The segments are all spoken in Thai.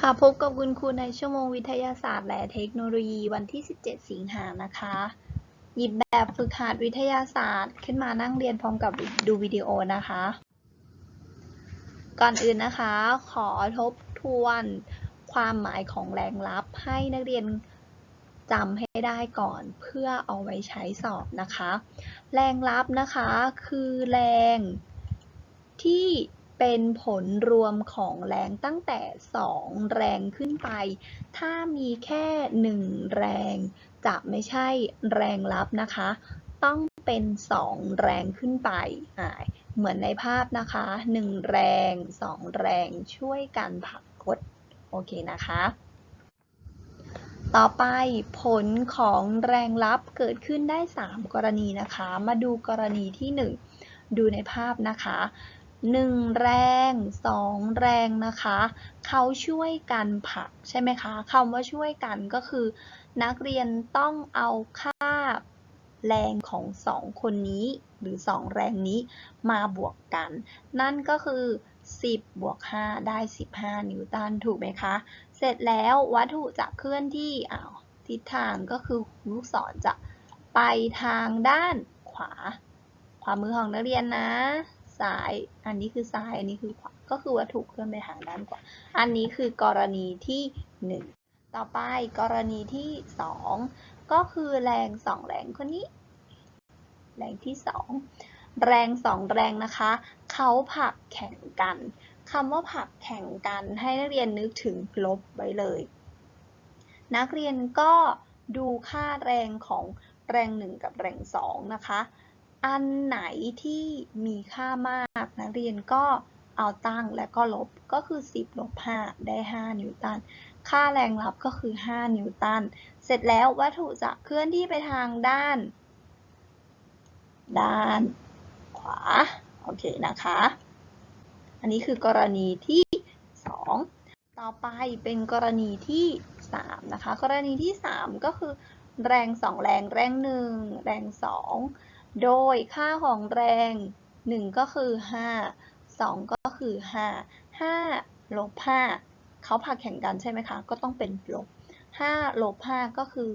ค่ะพบกับคุณครูในชั่วโมงวิทยาศาสตร์และเทคโนโลยีวันที่ 17 สิงหานะคะ หยิบแบบฝึกหัดวิทยาศาสตร์ขึ้นมานั่งเรียนพร้อมกับดูวิดีโอนะคะ ก่อนอื่นนะคะ ขอทบทวนความหมายของแรงลับให้นักเรียนจำให้ได้ก่อนเพื่อเอาไว้ใช้สอบนะคะ แรงลับนะคะคือแรงที่ เป็นผลรวมของแรงตั้งแต่ 2 แรงขึ้นไป ถ้ามีแค่ 1 แรง จะไม่ใช่แรงลับนะคะ ต้องเป็น 2 แรงขึ้นไป เหมือนในภาพนะคะ 1 แรง 2 แรงช่วยกันผลักกด โอเคนะคะ ต่อไปผลของแรงลับเกิดขึ้นได้ 3 กรณีนะคะ มาดูกรณีที่ 1 ดูในภาพนะคะ หนึ่งแรงสองแรงนะคะ เขาช่วยกันผลักใช่ไหมคะคำว่าช่วยกันก็คือ นักเรียนต้องเอาค่าแรงของสองคนนี้ หรือสองแรงนี้มาบวกกัน นั่นก็คือ 10 บวก 5 ได้ 15 นิวตันถูกไหมคะ เสร็จแล้ววัตถุจะเคลื่อนที่อ้าวทิศทางก็คือลูกศรจะไปทางด้านขวา ขวามือของนักเรียนนะ ซ้าย อันนี้คือซ้าย อันนี้คือขวา ก็คือวัตถุเคลื่อนไปทางด้านขวา อันนี้คือกรณีที่ 1 ต่อไปกรณีที่ 2 ก็คือแรง 2 แรงคนนี้ แรงที่ 2 แรง 2 แรงนะคะ เขาผลักแข่งกันคำว่าผลักแข่งกันให้นักเรียนนึกถึงลบไว้เลย นักเรียนก็ดูค่าแรงของแรง 1 กับแรง 2 นะคะ อันไหนที่มีค่ามากนักเรียนก็เอาตั้งและก็ลบก็คือ 10ลบ5ได้ 5 นิวตัน ค่าแรงลับก็คือ 5 นิวตัน เสร็จแล้ววัตถุจะเคลื่อนที่ไปทางด้าน ด้านขวา โอเคนะคะ อันนี้คือกรณีที่ 2 ต่อไปเป็นกรณีที่ 3 นะคะ กรณีที่ 3 ก็คือ แรง 2 แรง แรง 1 แรง 2 โดยค่าของแรง 1 ก็คือ 5 2 ก็คือ 5 5 ลบ 5 เขาพาแข่งกันใช่ไหมคะ ก็ต้องเป็นลบ 5 ลบ 5 ก็คือ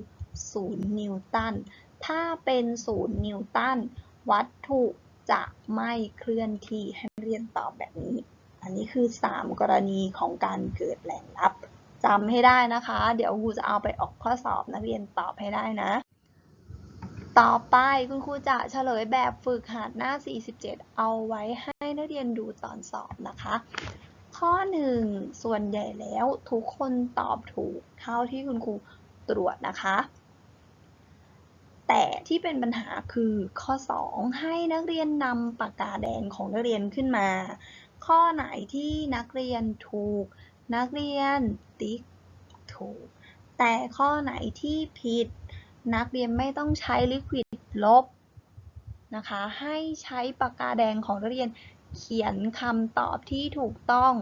0 นิวตัน ถ้าเป็น 0 นิวตัน วัตถุจะไม่เคลื่อนที่ให้เรียนตอบแบบนี้ อันนี้คือ 3 กรณีของการเกิดแรงลับจำให้ได้นะคะ เดี๋ยวครูจะเอาไปออกข้อสอบนักเรียนตอบให้ได้นะ ต่อไปคุณครูจะเฉลยแบบฝึกหัดหน้า 47 เอาไว้ให้นักเรียนดูตอนสอบนะคะ ข้อ 1 ส่วนใหญ่แล้วทุกคนตอบถูกเท่าที่คุณครูตรวจนะคะ แต่ที่เป็นปัญหาคือข้อ 2 ให้นักเรียนนำปากกาแดงของนักเรียนขึ้นมา ข้อไหนที่นักเรียนถูก นักเรียนติ๊กถูก แต่ข้อไหนที่ผิด นักเรียนไม่ต้องใช้ลิควิดลบนะคะ ให้ใช้ปากกาแดงของนักเรียนเขียนคำตอบที่ถูกต้อง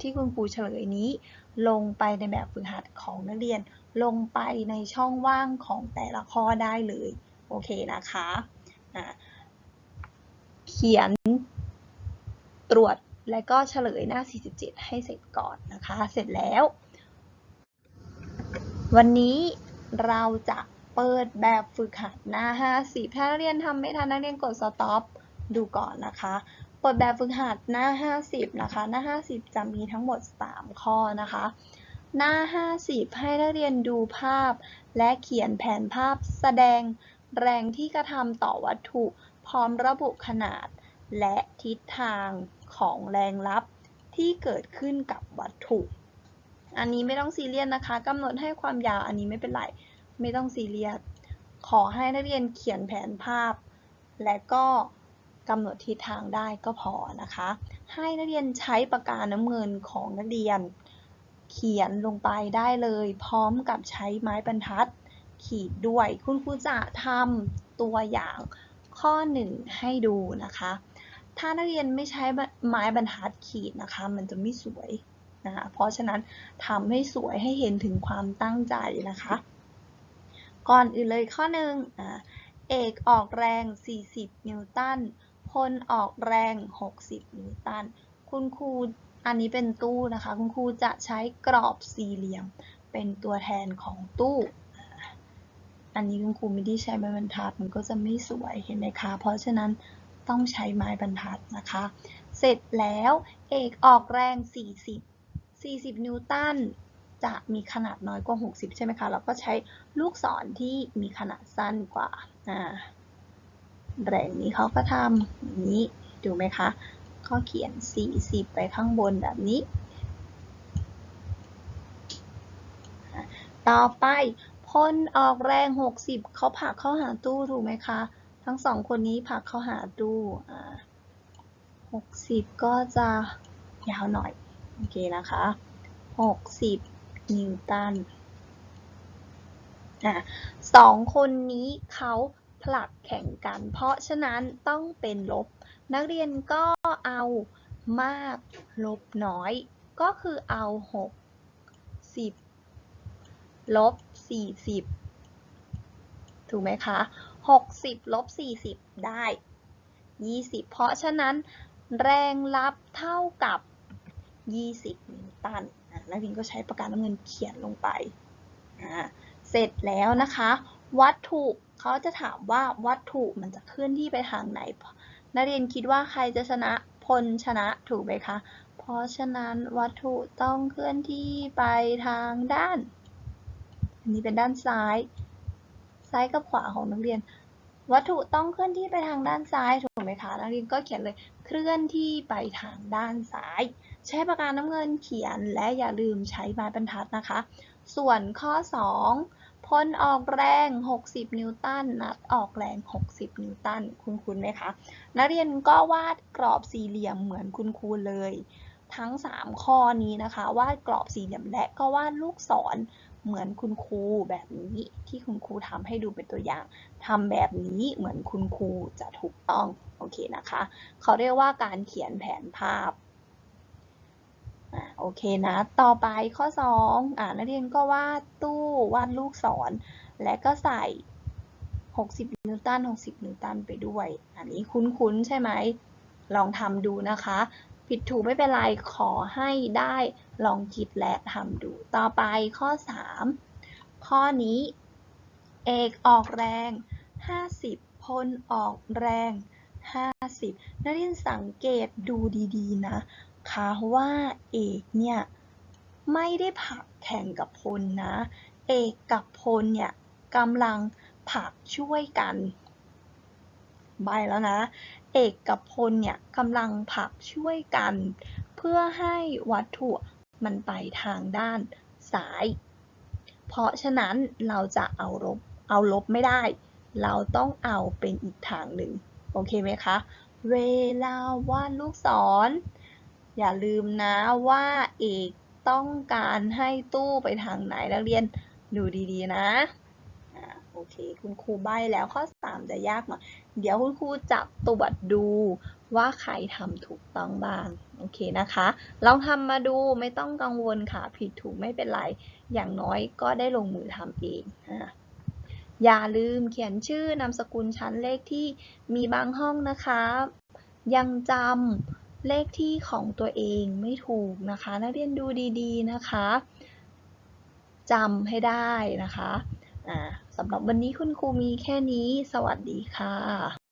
ที่คุณครูเฉลยนี้ ลงไปในแบบฝึกหัดของนักเรียน ลงไปในช่องว่างของแต่ละข้อได้เลย โอเคนะคะะเขียนตรวจและก็เฉลยหน้า 47 ให้เสร็จก่อนนะคะ เสร็จแล้ว วันนี้เราจะ เปิดแบบฝึกหัดหน้า50ถ้านักเรียนทำไม่ทันนักเรียนกด stop ดูก่อนนะคะเปิดแบบฝึกหัดหน้า 50 นะคะ หน้า 50 จะมีทั้งหมด 3 ข้อนะคะ หน้า 50 ให้นักเรียนดูภาพ และเขียนแผนภาพแสดงแรงที่กระทำต่อวัตถุ พร้อมระบุขนาด และทิศทางของแรงลับที่เกิดขึ้นกับวัตถุ อันนี้ไม่ต้องซีเรียสนะคะกำหนดให้ความยาวอันนี้ไม่เป็นไร ไม่ต้องซีเรียส ขอให้นักเรียนเขียนแผนภาพ และก็กำหนดทิศทางได้ก็พอนะคะ ให้นักเรียนใช้ปากกาน้ำเงินของนักเรียน เขียนลงไปได้เลย พร้อมกับใช้ไม้บรรทัด ขีดด้วยคุณครูจะทำตัวอย่างข้อหนึ่งให้ดูนะคะ ถ้านักเรียนไม่ใช้ไม้บรรทัดขีดนะคะ มันจะไม่สวยนะคะเพราะฉะนั้นทำให้สวยให้เห็นถึงความตั้งใจนะคะ ก่อนอื่นเลยข้อหนึ่งเอกออกแรง 40 นิวตัน พลออกแรง 60 นิวตัน คุณครูอันนี้เป็นตู้นะคะ คุณครูจะใช้กรอบสี่เหลี่ยม เป็นตัวแทนของตู้ อันนี้คุณครูไม่ได้ใช้ไม้บรรทัด มันก็จะไม่สวยเห็นไหมคะ เพราะฉะนั้นต้องใช้ไม้บรรทัดนะคะ เสร็จแล้วเอกออกแรง 40 40 นิวตัน จะมีขนาดน้อยกว่า 60 ใช่ไหมคะ เราก็ใช้ลูกศรที่มีขนาดสั้นกว่าอ่าแรงนี้เขาก็ทำอย่างนี้ดูไหมคะก็เขียน 40 ไปข้างบนแบบนี้ ต่อไปพลออกแรง 60 เขาผักเข้าหาตู้ถูกไหมคะ ทั้งสองคนนี้ผักเข้าหาตู้60 ก็จะยาวหน่อย โอเคนะคะ 60 นิวตันสองคนนี้เขาผลักแข่งกัน เพราะฉะนั้นต้องเป็นลบ นักเรียนก็เอามากลบน้อย ก็คือเอา60ลบ40 ถูกไหมคะ 60ลบ40 ได้ 20 เพราะฉะนั้นแรงรับเท่ากับ 20 นิวตัน อะนักเรียนก็ใช้ปากกาน้ำเงินเขียนลงไป เสร็จแล้วนะคะ วัตถุเขาจะถามว่าวัตถุมันจะเคลื่อนที่ไปทางไหน นักเรียนคิดว่าใครจะชนะพลชนะถูกไหมคะ เพราะฉะนั้นวัตถุต้องเคลื่อนที่ไปทางด้าน อันนี้เป็นด้านซ้าย ซ้ายกับขวาของนักเรียน วัตถุต้องเคลื่อนที่ไปทางด้านซ้ายถูกไหมคะ นักเรียนก็เขียนเลยเคลื่อนที่ไปทางด้านซ้าย ใช้ปากกาน้ำเงินเขียนและอย่าลืมใช้ไม้บรรทัดนะคะ ส่วนข้อ 2พลออกแรง 60 นิวตันนัดออกแรง 60 นิวตันคุณคุณไหมคะ นักเรียนก็วาดกรอบสี่เหลี่ยมเหมือนคุณครูเลย ทั้ง 3 ข้อนี้นะคะ วาดกรอบสี่เหลี่ยมและก็วาดลูกศร เหมือนคุณครูแบบนี้ที่คุณครูทำให้ดูเป็นตัวอย่างทำแบบนี้เหมือนคุณครูจะถูกต้องโอเคนะคะเขาเรียกว่าการเขียนแผนภาพอ่าโอเคนะ ต่อไปข้อ 2อ่านักเรียนก็วาดตู้วาดลูกศร และก็ใส่ 60 นิวตัน 60 นิวตันไปด้วย อันนี้คุ้นๆ ใช่ไหม ลองทำดูนะคะ ผิดถูกไม่เป็นไร ขอให้ได้ลองคิดและทำดู ต่อไปข้อ 3 ข้อนี้ เอกออกแรง 50 พลออกแรง 50 นักเรียนสังเกตดูดีๆ นะคะว่าเอกเนี่ยไม่ได้ผลักแข่งกับพลนะ เอกกับพลเนี่ยกำลังผลักช่วยกัน ใบแล้วนะ เอกกับพลเนี่ยกำลังผลักช่วยกัน เพื่อให้วัตถุมันไปทางด้านซ้าย เพราะฉะนั้นเราจะเอาลบเอาลบไม่ได้ เราต้องเอาเป็นอีกทางหนึ่ง โอเคไหมคะ เวลาวาดลูกศร อย่าลืมนะว่าเอกต้องการให้ตู้ไปทางไหนนักเรียนดูดีๆนะ โอเค คุณครูใบ้แล้วข้อ 3 จะยากหน่อยเดี๋ยวคุณครูจะตรวจดูว่าใครทำถูกต้องบ้าง โอเคนะคะ ลองทำมาดูไม่ต้องกังวลค่ะ ผิดถูกไม่เป็นไร อย่างน้อยก็ได้ลงมือทำเองอะอย่าลืมเขียนชื่อนามสกุลชั้นเลขที่มีบางห้องนะคะ ยังจำเลขที่ของตัวเองไม่ถูกนะคะ นักเรียนดูดีๆนะคะจำให้ได้นะคะ อ่า สำหรับวันนี้คุณครูมีแค่นี้ สวัสดีค่ะ